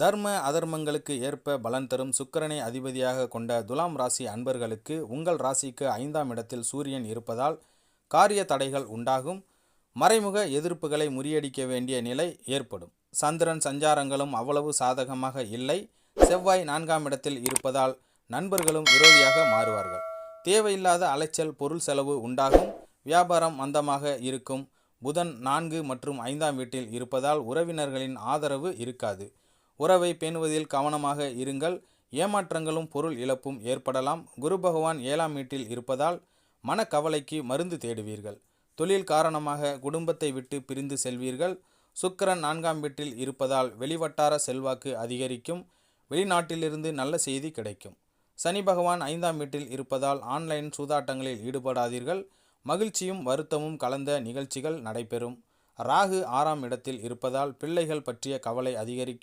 தர்ம அதர்மங்களுக்கு ஏற்ப பலன் தரும் சுக்கரனை அதிபதியாக கொண்ட துலாம் ராசி அன்பர்களுக்கு உங்கள் ராசிக்கு ஐந்தாம் இடத்தில் சூரியன் இருப்பதால் காரிய தடைகள் உண்டாகும். மறைமுக எதிர்ப்புகளை முறியடிக்க வேண்டிய நிலை ஏற்படும். சந்திரன் சஞ்சாரங்களும் அவ்வளவு சாதகமாக இல்லை. செவ்வாய் நான்காம் இடத்தில் இருப்பதால் நண்பர்களும் விரோதியாக மாறுவார்கள். தேவையில்லாத அலைச்சல் பொருள் செலவு உண்டாகும். வியாபாரம் மந்தமாக இருக்கும். புதன் நான்கு மற்றும் ஐந்தாம் வீட்டில் இருப்பதால் உறவினர்களின் ஆதரவு இருக்காது. உறவை பேணுவதில் கவனமாக இருங்கள். ஏமாற்றங்களும் பொருள் இழப்பும் ஏற்படலாம். குரு பகவான் ஏழாம் வீட்டில் இருப்பதால் மனக்கவலைக்கு மருந்து தேடுவீர்கள். தொழில் காரணமாக குடும்பத்தை விட்டு பிரிந்து செல்வீர்கள். சுக்கிரன் நான்காம் வீட்டில் இருப்பதால் வெளிவட்டார செல்வாக்கு அதிகரிக்கும். வெளிநாட்டிலிருந்து நல்ல செய்தி கிடைக்கும். சனி பகவான் ஐந்தாம் வீட்டில் இருப்பதால் ஆன்லைன் சூதாட்டங்களில் ஈடுபடாதீர்கள். மகிழ்ச்சியும் வருத்தமும் கலந்த நிகழ்ச்சிகள் நடைபெறும். ராகு ஆறாம் இடத்தில் இருப்பதால் பிள்ளைகள் பற்றிய கவலை அதிகரிக்கும்.